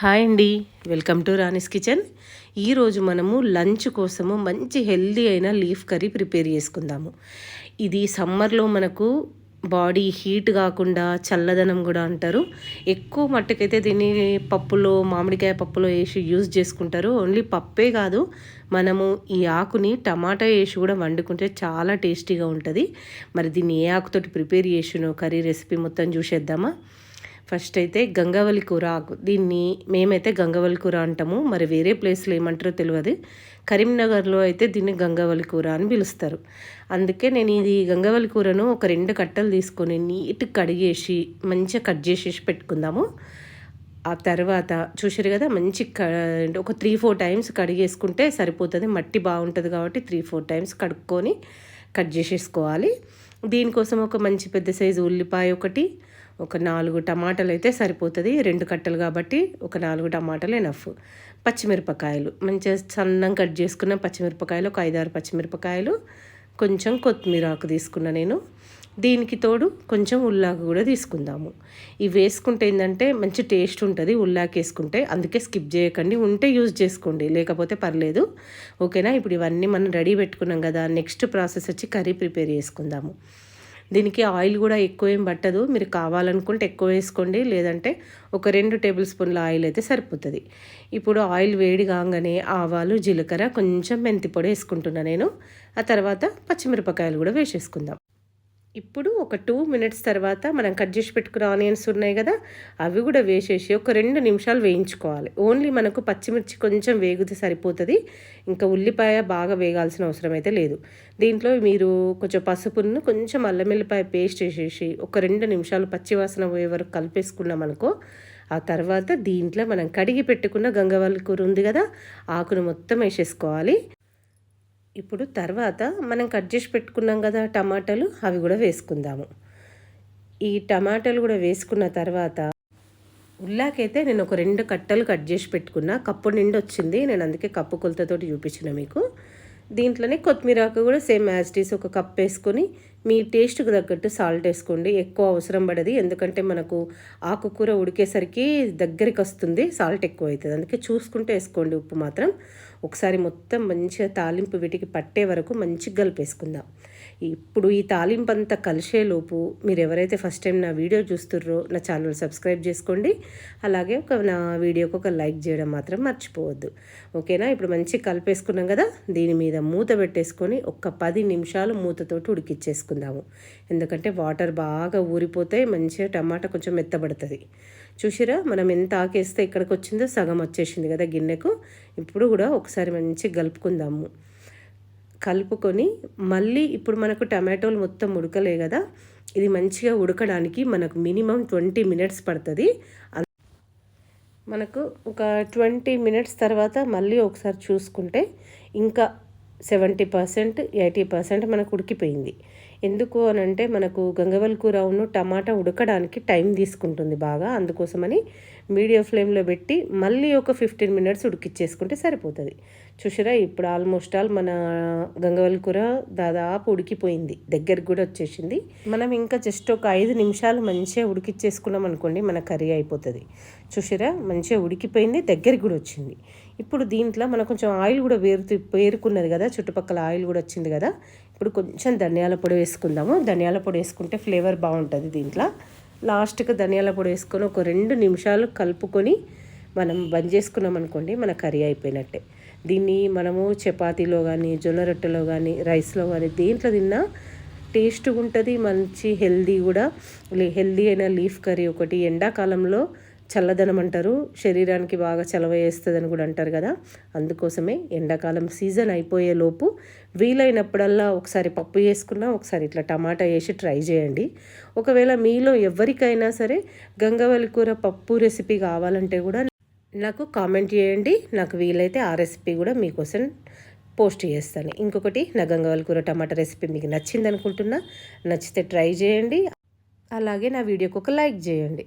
Hi అండి. Welcome to Rani's kitchen. ఈరోజు మనము లంచ్ కోసము మంచి హెల్దీ అయిన లీఫ్ కర్రీ ప్రిపేర్ చేసుకుందాము. ఇది సమ్మర్లో మనకు బాడీ హీట్ కాకుండా చల్లదనం కూడా అంటారు. ఎక్కువ మట్టుకైతే దీన్ని పప్పులో మామిడికాయ పప్పులో వేసి యూజ్ చేసుకుంటారు. ఓన్లీ పప్పే కాదు మనము ఈ ఆకుని టమాటా వేసి కూడా వండుకుంటే చాలా టేస్టీగా ఉంటుంది. మరి దీన్ని ఏ ఆకుతోటి ప్రిపేర్ చేసినో కర్రీ రెసిపీ మొత్తం చూసేద్దామా? ఫస్ట్ అయితే గంగవల్లి కూర ఆకు. దీన్ని మేమైతే గంగవల్లి కూర అంటాము. మరి వేరే ప్లేస్లో ఏమంటారో తెలియదు కరీంనగర్లో అయితే దీన్ని గంగవల్లి కూర అని పిలుస్తారు. అందుకే నేను ఇది గంగవల్లి కూరను ఒక రెండు కట్టలు తీసుకొని నీట్గా కడిగేసి మంచిగా కట్ చేసేసి పెట్టుకుందాము. ఆ తర్వాత చూసారు కదా మంచి ఒక త్రీ ఫోర్ టైమ్స్ కడిగేసుకుంటే సరిపోతుంది. మట్టి బాగుంటుంది కాబట్టి త్రీ ఫోర్ టైమ్స్ కడుక్కొని కట్ చేసేసుకోవాలి. దీనికోసం ఒక మంచి పెద్ద సైజు ఉల్లిపాయ ఒకటి ఒక నాలుగు టమాటాలు అయితే సరిపోతుంది రెండు కట్టలు కాబట్టి ఒక నాలుగు టమాటాలు ఎనఫ్ పచ్చిమిరపకాయలు మంచిగా సన్నం కట్ చేసుకున్న పచ్చిమిరపకాయలు ఒక ఐదారు పచ్చిమిరపకాయలు కొంచెం కొత్తిమీర ఆకు తీసుకున్నా నేను. దీనికి తోడు కొంచెం ఉల్లాకు కూడా తీసుకుందాము. ఇవి వేసుకుంటే ఏంటంటే మంచి టేస్ట్ ఉంటుంది ఉల్లాకు వేసుకుంటే అందుకే స్కిప్ చేయకండి. ఉంటే యూజ్ చేసుకోండి లేకపోతే పర్లేదు. ఓకేనా? ఇప్పుడు ఇవన్నీ మనం రెడీ పెట్టుకున్నాం కదా నెక్స్ట్ ప్రాసెస్ వచ్చి కర్రీ ప్రిపేర్ చేసుకుందాము. దీనికి ఆయిల్ కూడా ఎక్కువ ఏం పట్టదు. మీరు కావాలనుకుంటే ఎక్కువ వేసుకోండి. లేదంటే ఒక రెండు టేబుల్ స్పూన్ల ఆయిల్ అయితే సరిపోతుంది. ఇప్పుడు ఆయిల్ వేడి కాగానే ఆవాలు జీలకర్ర కొంచెం మెంతి పొడి నేను. ఆ తర్వాత పచ్చిమిరపకాయలు కూడా వేసేసుకుందాం. ఇప్పుడు ఒక టూ మినిట్స్ తర్వాత మనం కట్ చేసి పెట్టుకున్న ఆనియన్స్ ఉన్నాయి కదా అవి కూడా వేసేసి ఒక రెండు నిమిషాలు వేయించుకోవాలి. ఓన్లీ మనకు పచ్చిమిర్చి కొంచెం వేగితే సరిపోతుంది. ఇంకా ఉల్లిపాయ బాగా వేగాల్సిన అవసరం అయితే లేదు. దీంట్లో మీరు కొంచెం పసుపును కొంచెం అల్లం వెల్లిపాయ పేస్ట్ వేసేసి ఒక రెండు నిమిషాలు పచ్చివాసన పోయే వరకు కలిపేసుకున్నాం అనుకో ఆ తర్వాత దీంట్లో మనం కడిగి పెట్టుకున్న గంగవల్లి కూర ఉంది కదా ఆకును మొత్తం వేసేసుకోవాలి. ఇప్పుడు తర్వాత మనం కట్ చేసి పెట్టుకున్నాం కదా టమాటాలు అవి కూడా వేసుకుందాము. ఈ టమాటాలు కూడా వేసుకున్న తర్వాత ఉల్లాకైతే నేను ఒక రెండు కట్టలు కట్ చేసి పెట్టుకున్నా. కప్పు నిండి వచ్చింది. నేను అందుకే కప్పు కొలతతోటి చూపించిన మీకు. దీంట్లోనే కొత్తిమీర ఆకు కూడా సేమ్ యాజ్టీస్ ఒక కప్ వేసుకొని మీ టేస్ట్కి తగ్గట్టు సాల్ట్ వేసుకోండి. ఎక్కువ అవసరం పడదు. ఎందుకంటే మనకు ఆకుకూర ఉడికేసరికి దగ్గరికి వస్తుంది సాల్ట్ ఎక్కువ అవుతుంది అందుకే చూసుకుంటే వేసుకోండి ఉప్పు మాత్రం. ఒకసారి మొత్తం మంచిగా తాలింపు వీటికి పట్టే వరకు మంచిగా కలిపేసుకుందాం ఇప్పుడు ఈ తాలింపు అంతా కలిసేలోపు మీరు ఎవరైతే ఫస్ట్ టైం నా వీడియో చూస్తుర్రో నా ఛానల్ సబ్స్క్రైబ్ చేసుకోండి. అలాగే ఒక నా వీడియోకి ఒక లైక్ చేయడం మాత్రం మర్చిపోవద్దు. ఓకేనా? ఇప్పుడు మంచిగా కలిపేసుకున్నాం కదా? దీని మీద మూత పెట్టేసుకొని ఒక పది నిమిషాలు మూతతోటి ఉడికిచ్చేసుకుందాము ఎందుకంటే వాటర్ బాగా ఊరిపోతే మంచిగా టమాటా కొంచెం మెత్తబడుతుంది. చూసిరా? మనం ఎంత ఆకేస్తే ఇక్కడికి వచ్చిందో సగం వచ్చేసింది కదా గిన్నెకు. ఇప్పుడు కూడా ఒకసారి మంచిగా కలుపుకుందాము. కలుపుకొని మళ్ళీ ఇప్పుడు మనకు టమాటోలు మొత్తం ఉడకలే కదా. ఇది మంచిగా ఉడకడానికి మనకు మినిమం ట్వంటీ మినిట్స్ పడుతుంది. మనకు ఒక ట్వంటీ మినిట్స్ తర్వాత మళ్ళీ ఒకసారి చూసుకుంటే ఇంకా సెవెంటీ పర్సెంట్ ఎయిటీ పర్సెంట్ మనకు ఉడికిపోయింది. ఎందుకు అని అంటే మనకు గంగవల్ కూర టమాటా ఉడకడానికి టైం తీసుకుంటుంది బాగా. అందుకోసమని మీడియం ఫ్లేమ్లో పెట్టి మళ్ళీ ఒక ఫిఫ్టీన్ మినిట్స్ ఉడికిచ్చేసుకుంటే సరిపోతుంది. చూసారా ఇప్పుడు ఆల్మోస్ట్ ఆల్ మన గంగవల్లి కూర దాదాపు ఉడికిపోయింది. దగ్గరికి కూడా వచ్చేసింది. మనం ఇంకా జస్ట్ ఒక ఐదు నిమిషాలు మంచిగా ఉడికిచ్చేసుకున్నాం అనుకోండి మన కర్రీ అయిపోతుంది. చూసారా మంచిగా ఉడికిపోయింది దగ్గరికి కూడా వచ్చింది. ఇప్పుడు దీంట్లో మనం కొంచెం ఆయిల్ కూడా వేరు పేరుకున్నది కదా? చుట్టుపక్కల ఆయిల్ కూడా వచ్చింది కదా? ఇప్పుడు కొంచెం ధనియాల పొడి వేసుకుందాము. ధనియాల పొడి వేసుకుంటే ఫ్లేవర్ బాగుంటుంది దీంట్లో. లాస్ట్కి ధనియాల పొడి వేసుకొని ఒక రెండు నిమిషాలు కలుపుకొని మనం బంద్ చేసుకున్నాం అనుకోండి మన కర్రీ అయిపోయినట్టే. దీన్ని మనము చపాతీలో కానీ జొన్న రొట్టెలో కానీ రైస్లో కానీ దేంట్లో తిన్నా టేస్ట్గా ఉంటుంది మంచి హెల్దీ కూడా. హెల్దీ అయిన లీఫ్ కర్రీ ఒకటి. ఎండాకాలంలో చల్లదనం అంటారు. శరీరానికి బాగా చలవ వేస్తుందని కూడా అంటారు కదా. అందుకోసమే ఎండాకాలం సీజన్ అయిపోయే లోపు వీలైనప్పుడల్లా ఒకసారి పప్పు వేసుకున్నా ఒకసారి ఇట్లా టమాటా వేసి ట్రై చేయండి. ఒకవేళ మీలో ఎవరికైనా సరే గంగవల్లి కూర పప్పు రెసిపీ కావాలంటే కూడా నాకు కామెంట్ చేయండి. నాకు వీలైతే ఆ రెసిపీ కూడా మీకోసం పోస్ట్ చేస్తాను. ఇంకొకటి నా గంగవల్లి కూర టమాటా రెసిపీ మీకు నచ్చింది అనుకుంటున్నా నచ్చితే ట్రై చేయండి. అలాగే నా వీడియోకి ఒక లైక్ చేయండి.